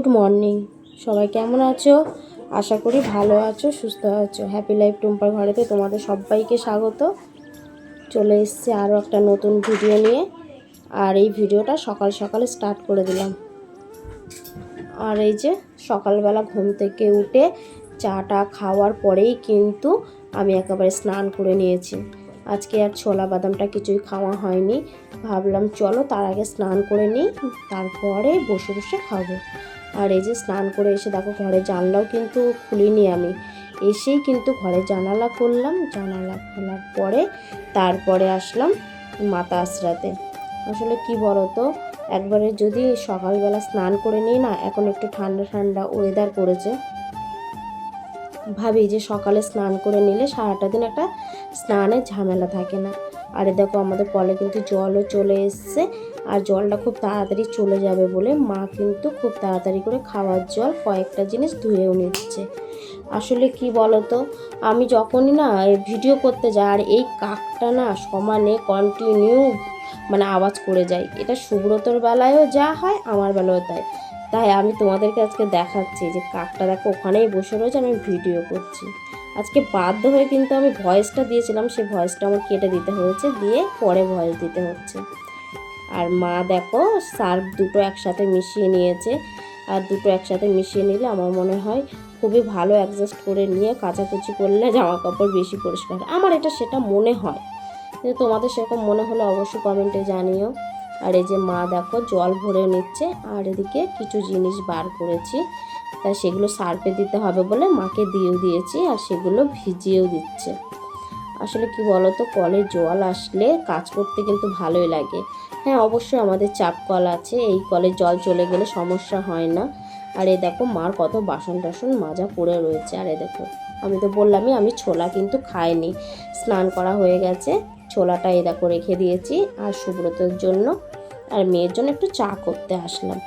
Good morning. সবাই কেমন আছো? আশা করি ভালো আছো, সুস্থ আছো। হ্যাপি লাইফ টুম্পার ঘরেতে তোমাদের সবাইকে স্বাগত। চলে এসছে আরও একটা নতুন ভিডিও নিয়ে। আর এই ভিডিওটা সকাল সকালে স্টার্ট করে দিলাম। আর এই যে সকালবেলা ঘুম থেকে উঠে চাটা খাওয়ার পরেই কিন্তু আমি একেবারে স্নান করে নিয়েছি। আজকে আর ছোলা বাদামটা কিছুই খাওয়া হয়নি। ভাবলাম চলো তার আগে স্নান করে নিই, তারপরে বসে বসে খাব। আর এই যে স্নান করে এসে দেখো ঘরে জানলাও কিন্তু খুলিনি আমি। এসেই কিন্তু ঘরে জানালা করলাম জানালা খোলার পরে তারপরে আসলাম মাথা আশ্রাতে। আসলে কি বলো তো একবারে যদি সকালবেলা স্নান করে নিই না, এখন একটু ঠান্ডা ঠান্ডা ওয়েদার করেছে ভাবি যে সকালে স্নান করে নিলে সারাটা দিন একটা স্নানের ঝামেলা থাকে না। আর দেখো, আমাদের কলে কিন্তু জলও চলে এসছে আর জলটা খুব তাড়াতাড়ি চলে যাবে বলে মা কিন্তু খুব তাড়াতাড়ি করে খাওয়ার জল কয়েকটা জিনিস ধুয়েও নিচ্ছে। আসলে কি বলতো, আমি যখনই না ভিডিও করতে যাই আর এই কাকটা না সমানে কন্টিনিউ মানে আওয়াজ করে যায়। এটা সুব্রতর বেলায়ও যা হয়, আমার বেলায়ও তাই। তাই আমি তোমাদেরকে আজকে দেখাচ্ছি যে কাকটা দেখো ওখানেই বসে রয়েছে, আমি ভিডিও করছি। আজকে বাধ্য হয়ে কিন্তু আমি ভয়েসটা দিয়েছিলাম, সেই ভয়েসটা আমার কেটে দিতে হয়েছে, দিয়ে পরে ভয়েস দিতে হচ্ছে। আর মা দেখো সার্ফ দুটো একসাথে মিশিয়ে নিয়েছে। আর দুটো একসাথে মিশিয়ে নিলে আমার মনে হয় খুবই ভালো অ্যাডজাস্ট করে নিয়ে কাচাকুচি করলে জামা কাপড় বেশি পরিষ্কার। আমার এটা সেটা মনে হয়। কিন্তু তোমাদের সেরকম মনে হলে অবশ্যই কমেন্টে জানিও। আর এই যে মা দেখো, জল ভরে নিচ্ছে। আর এদিকে কিছু জিনিস বার করেছি। তাই সেগুলো সার্ফে দিতে হবে বলে মাকে দিয়েও দিয়েছি আর সেগুলো ভিজিয়েও দিচ্ছে। আসলে কি বলতো, কলে জল আসলে কাজ করতে কিন্তু ভালোই লাগে। হ্যাঁ অবশ্যই আমাদের চাপ কল আছে, এই কলে জল চলে গেলে সমস্যা হয় না। আর এ দেখো, মার কত বাসন টাসন মাজা পড়ে রয়েছে। আর এ দেখো, আমি তো বললামই, আমি ছোলা কিন্তু খাইনি। স্নান করা হয়ে গেছে, ছোলাটা এ দেখো রেখে দিয়েছি আর সুব্রতর জন্য, আর মেয়ের জন্য একটু চা করতে আসলাম।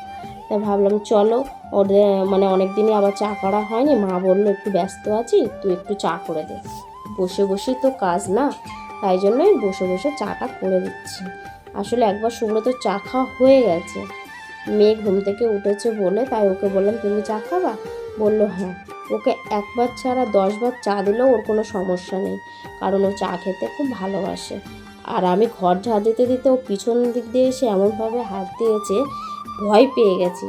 তাই ভাবলাম, চলো, ওদের মানে অনেক দিনই আবার চা করা হয়নি। মা বলল, একটু ব্যস্ত আছি, তুই একটু চা করে দে। বসে বসেই তো কাজ না, তাই জন্যই বসে বসে চাটা করে দিচ্ছি। আসলে একবার সুব্রত চা খাওয়া হয়ে গেছে। মেয়ে ঘুম থেকে উঠেছে বলে, তাই ওকে বললাম, তুমি চা খাবা? বলল হ্যাঁ। ওকে একবার ছাড়া দশবার চা দিলেও ওর কোনো সমস্যা নেই, কারণ ও চা খেতে খুব ভালোবাসে। আর আমি ঘর ঝাড় দিতে দিতে ও পিছন দিক দিয়ে এসে এমনভাবে হাত দিয়েছে ভয় পেয়ে গেছি।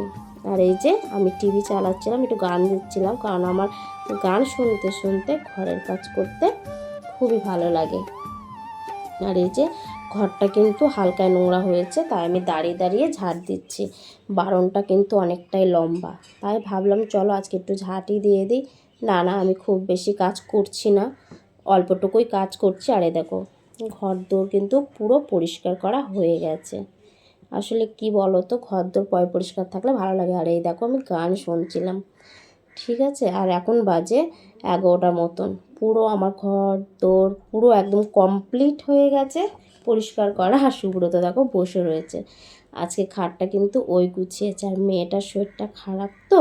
আর এই যে আমি টিভি চালাচ্ছিলাম, একটু গান দিচ্ছিলাম, কারণ আমার গান শুনতে শুনতে ঘরের কাজ করতে খুবই ভালো লাগে। আর এই যে ঘরটা কিন্তু হালকায় নোংরা হয়েছে, তাই আমি দাঁড়িয়ে দাঁড়িয়ে ঝাড় দিচ্ছি। বারণটা কিন্তু অনেকটাই লম্বা। তাই ভাবলাম, চলো আজকে একটু ঝাঁটই দিয়ে দিই। না না, আমি খুব বেশি কাজ করছি না। অল্পটুকুই কাজ করছি। আরে দেখো ঘর দোর কিন্তু পুরো পরিষ্কার করা হয়ে গেছে। আসলে কি বলো তো ঘর দোর পয় পরিষ্কার থাকলে ভালো লাগে। আর এই দেখো আমি গান শুনছিলাম। ঠিক আছে? আর এখন বাজে এগারোটার মতন। পুরো আমার ঘর দোর পুরো একদম কমপ্লিট হয়ে গেছে। পরিষ্কার করা আর সুব্রত দেখো বসে রয়েছে। আজকে খাটটা কিন্তু ওই গুছিয়েছে। আর মেয়েটার শরীরটা খারাপ তো?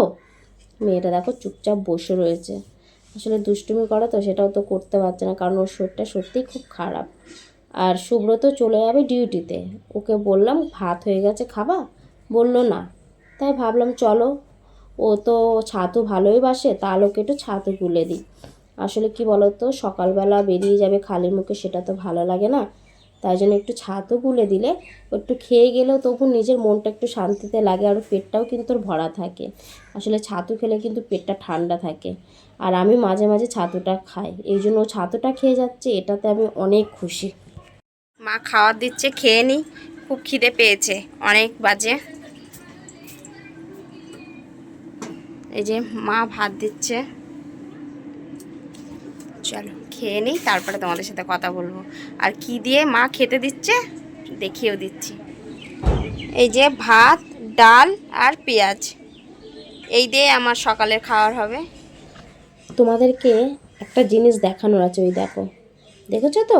মেয়েটা দেখো চুপচাপ বসে রয়েছে। আসলে দুষ্টুমি করা তো সেটাও তো করতে পারছে না। কারণ ওর শরীরটা সত্যিই খুব খারাপ। আর সুব্রত চলে যাবে ডিউটিতে। ওকে বললাম, ভাত হয়ে গেছে খাবা? বলল, না। তাই ভাবলাম, চলো। ও তো ছাতু ভালোই বাসে তাহলে ওকে একটু ছাতু গুলে দিই। আসলে কি বলতো, সকালবেলা বেরিয়ে যাবে খালি মুখে, সেটা তো ভালো লাগে না। তাই জন্য একটু ছাতু গুলে দিলে, একটু খেয়ে গেলেও তবু নিজের মনটা একটু শান্তিতে লাগে, আর পেটটাও কিন্তু ভরা থাকে। আসলে ছাতু খেলে কিন্তু পেটটা ঠান্ডা থাকে। আর আমি মাঝে মাঝে ছাতুটা খাই। এই জন্য ছাতুটা খেয়ে যাচ্ছে, এটাতে আমি অনেক খুশি। মা খাবার দিচ্ছে, খেয়ে নি। খুব খিদে পেয়েছে। অনেক বাজে। এই যে মা ভাত দিচ্ছে। চলো, খেয়ে নিই তারপরে তোমাদের সাথে কথা বলব। আর কি দিয়ে মা খেতে দিচ্ছে, দেখিয়েও দিচ্ছি। এই যে ভাত, ডাল আর পেঁয়াজ। এই দিয়ে আমার সকালের খাওয়ার হবে। তোমাদেরকে একটা জিনিস দেখানোর আছে, ওই দেখো। দেখেছ তো?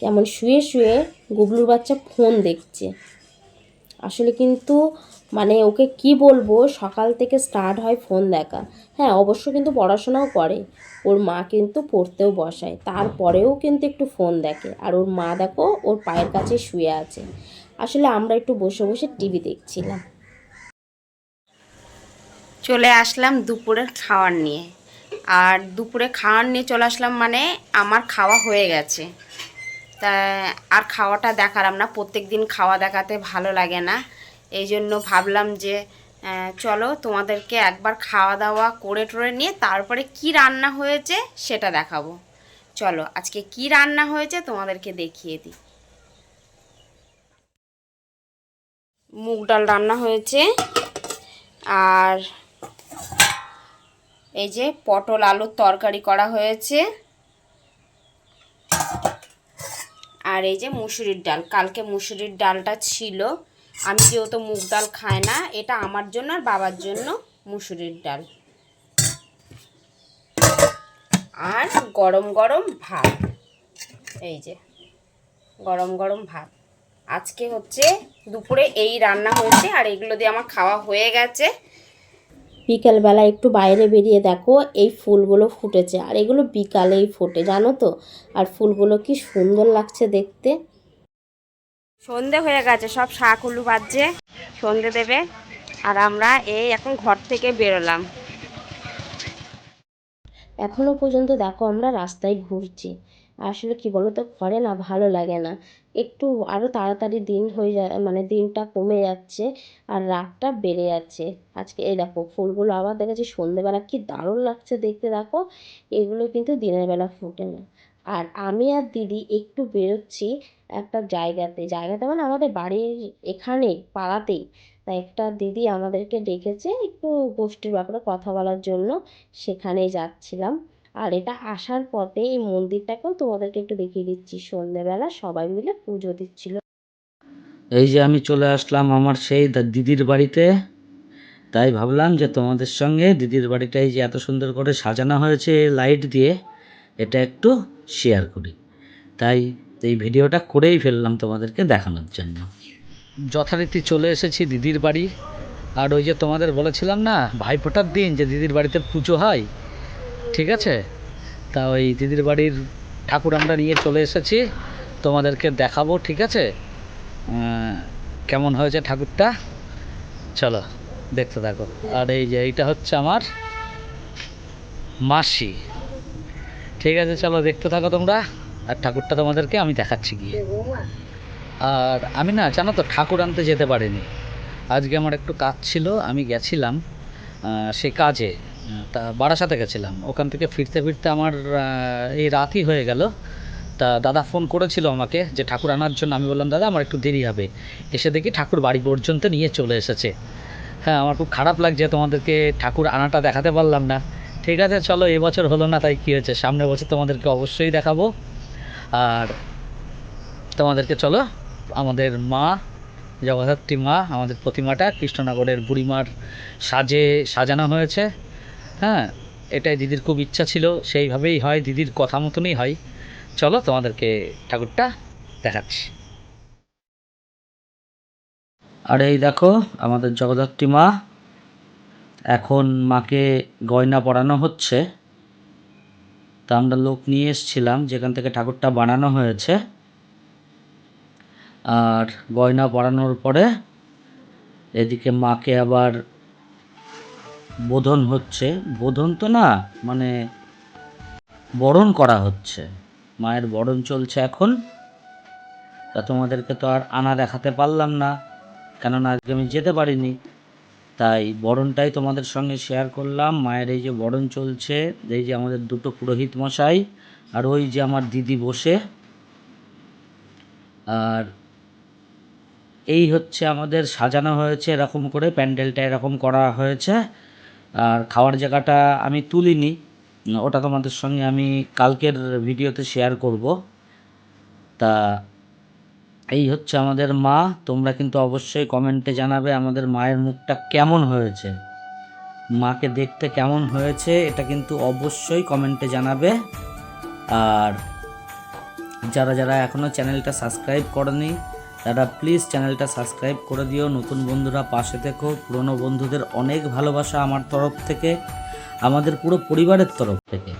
কেমন শুয়ে শুয়ে গুবলুর বাচ্চা ফোন দেখছে। আসলে কিন্তু মানে ওকে কি বলব, সকাল থেকে স্টার্ট হয় ফোন দেখা। হ্যাঁ অবশ্য কিন্তু পড়াশোনাও করে। ওর মা কিন্তু পড়তেও বসায়। তারপরেও কিন্তু একটু ফোন দেখে। আর ওর মা দেখো, ওর পায়ের কাছে শুয়ে আছে। আসলে আমরা একটু বসে বসে টিভি দেখছিলাম। চলে আসলাম দুপুরের খাওয়ার নিয়ে। আর দুপুরে খাওয়ার নিয়ে চলে আসলাম মানে আমার খাওয়া হয়ে গেছে। তা আর খাওয়াটা দেখালাম না প্রত্যেক দিন খাওয়া দেখাতে ভালো লাগে না। এই জন্য ভাবলাম যে চলো তোমাদেরকে একবার খাওয়া দাওয়া করে টোরে নিয়ে তারপরে কি রান্না হয়েছে সেটা দেখাবো। চলো আজকে কি রান্না হয়েছে তোমাদেরকে দেখিয়ে দিই। মুগ ডাল রান্না হয়েছে, আর এই যে পটল আলুর তরকারি করা হয়েছে। আর এই যে মুসুরির ডাল, কালকে মুসুরির ডালটা ছিল। আমি যেহেতু মুগ ডাল খাই না, এটা আমার জন্য আর বাবার জন্য মুসুরির ডাল। আর গরম গরম ভাত। এই যে, গরম গরম ভাত। আজকে হচ্ছে দুপুরে এই রান্না হয়েছে, আর এগুলো দিয়ে আমার খাওয়া হয়ে গেছে। বিকালবেলা একটু বাইরে বেরিয়ে দেখো এই ফুলগুলো ফুটেছে। আর এগুলো বিকালেই ফোটে জানো তো? আর ফুলগুলো কি সুন্দর লাগছে দেখতে। সন্ধে হয়ে গেছে সব শাক উলু বাজছে। সন্ধে দেবে। আর আমরা এই এখন ঘর থেকে বেরোলাম। এখনও পর্যন্ত দেখো আমরা রাস্তায় ঘুরছি। আসলে কি বলো তো, ঘরে না ভালো লাগে না। একটু আরও তাড়াতাড়ি দিন হয়ে যায় মানে দিনটা কমে যাচ্ছে আর রাতটা বেড়ে যাচ্ছে। আজকে এই দেখো, ফুলগুলো আবার দেখেছি সন্ধেবেলা কি দারুণ লাগছে দেখতে দেখো, এগুলো কিন্তু দিনের বেলা ফোটে না। আর আমি আর দিদি একটু বেরোচ্ছি একটা জায়গাতে। জায়গাতে মানে আমাদের বাড়ির এখানেই পাড়াতেই। তাই একটা দিদি আমাদেরকে ডেকেছে একটু গোষ্ঠীর ব্যাপারে কথা বলার জন্য, সেখানেই যাচ্ছিলাম। আর এটা আসার পথে এই মন্দিরটাকেও তোমাদেরকে একটু দেখিয়ে দিচ্ছি। সন্ধেবেলা সবাই মিলে পুজো দিচ্ছিল। এই যে আমি চলে আসলাম আমার সেই দিদির বাড়িতে। তাই ভাবলাম যে তোমাদের সঙ্গে দিদির বাড়িটা এই যে এত সুন্দর করে সাজানো হয়েছে লাইট দিয়ে, এটা একটু শেয়ার করি। তাই এই ভিডিওটা করেই ফেললাম তোমাদেরকে দেখানোর জন্য। যথারীতি চলে এসেছি দিদির বাড়ি। আর ওই যে তোমাদের বলেছিলাম না, ভাইফোঁটার দিন যে দিদির বাড়িতে পুজো হয় ঠিক আছে? তা ওই দিদির বাড়ির ঠাকুর আমরা নিয়ে চলে এসেছি, তোমাদেরকে দেখাবো, ঠিক আছে? কেমন হয়েছে ঠাকুরটা? চলো, দেখতে থাকো। আর এই যে, এইটা হচ্ছে আমার মাসি। ঠিক আছে, চলো, দেখতে থাকো তোমরা। আর ঠাকুরটা তোমাদেরকে আমি দেখাচ্ছি গিয়ে। আর আমি না, জানো তো, ঠাকুর আনতে যেতে পারিনি। আজকে আমার একটু কাজ ছিল, আমি গেছিলাম সে কাজে। তা বারাসাতে গেছিলাম। ওখান থেকে ফিরতে ফিরতে আমার এই রাতই হয়ে গেল। তা দাদা ফোন করেছিল আমাকে যে ঠাকুর আনার জন্য। আমি বললাম, দাদা, আমার একটু দেরি হবে। এসে দেখি ঠাকুর বাড়ি পর্যন্ত নিয়ে চলে এসেছে। হ্যাঁ আমার খুব খারাপ লাগছে তোমাদেরকে ঠাকুর আনাটা দেখাতে পারলাম না। ঠিক আছে, চলো, এবছর হলো না, তাই কী হয়েছে? সামনের বছর তোমাদেরকে অবশ্যই দেখাবো। আর তোমাদেরকে চলো, আমাদের মা, জগদ্ধাত্রী মা, আমাদের প্রতিমাটা কৃষ্ণনগরের বুড়িমার সাজে সাজানো হয়েছে। হ্যাঁ এটাই দিদির খুব ইচ্ছা ছিল, সেইভাবেই হয়, দিদির কথা মতনই হয়। চলো, তোমাদেরকে ঠাকুরটা দেখাচ্ছি। আর এই দেখো, আমাদের জগদ্ধাত্রী মা, এখন মাকে গয়না পরানো হচ্ছে। তা আমরা লোক নিয়ে এসছিলাম, যেখান থেকে ঠাকুরটা বানানো হয়েছে। আর গয়না পরানোর পরে, এদিকে মাকে আবার বোধন হচ্ছে, বোধন তো না মানে বরণ করা হচ্ছে। মায়ের বরণ চলছে এখন। তা তোমাদেরকে তো আর আনা দেখাতে পারলাম না, কেননা আজকে আমি যেতে পারিনি। তাই বরণটাই তোমাদের সঙ্গে শেয়ার করলাম। মায়ের এই যে বরণ চলছে, এই যে আমাদের দুটো পুরোহিত মশাই আর ওই যে আমার দিদি বসে। আর এই হচ্ছে আমাদের সাজানো হয়েছে, এরকম করে প্যান্ডেলটা এরকম করা হয়েছে। আর খাওয়ার জায়গাটা আমি তুলিনি। ওটা তোমাদের সঙ্গে আমি কালকের ভিডিওতে শেয়ার করব। তা এই হচ্ছে আমাদের মা। তোমরা কিন্তু অবশ্যই কমেন্টে জানাবে আমাদের মায়ের মুখটা কেমন হয়েছে। মাকে দেখতে কেমন হয়েছে এটা কিন্তু অবশ্যই কমেন্টে জানাবে। আর যারা যারা এখনও চ্যানেলটা সাবস্ক্রাইব করনি তারা প্লিজ চ্যানেলটা সাবস্ক্রাইব করে দিও। নতুন বন্ধুরা পাশে থেকো। পুরনো বন্ধুদের অনেক ভালোবাসা আমার তরফ থেকে, আমাদের পুরো পরিবারের তরফ থেকে।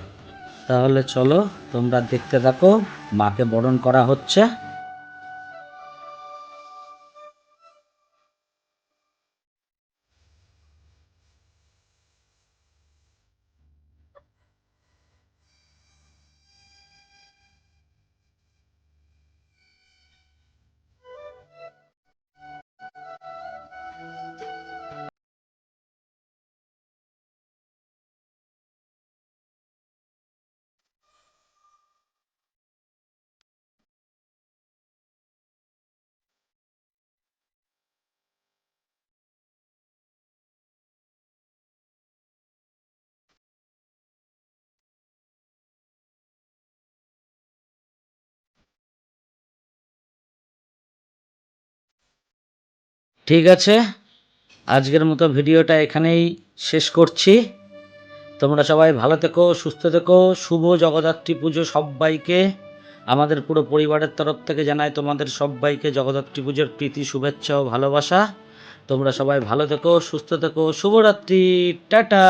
তাহলে চলো, তোমরা দেখতে থাকো, মাকে বরণ করা হচ্ছে। ঠিক আছে? আজকের মতো ভিডিওটা এখানেই শেষ করছি। তোমরা সবাই ভালো থেকো, সুস্থ থেকো। শুভ জগদ্ধাত্রী পুজো সবাইকে। আমাদের পুরো পরিবারের তরফ থেকে জানাই তোমাদের সবাইকে জগদ্ধাত্রী পুজোর প্রীতি, শুভেচ্ছা ও ভালোবাসা। তোমরা সবাই ভালো থেকো, সুস্থ থেকো। শুভরাত্রি। টাটা!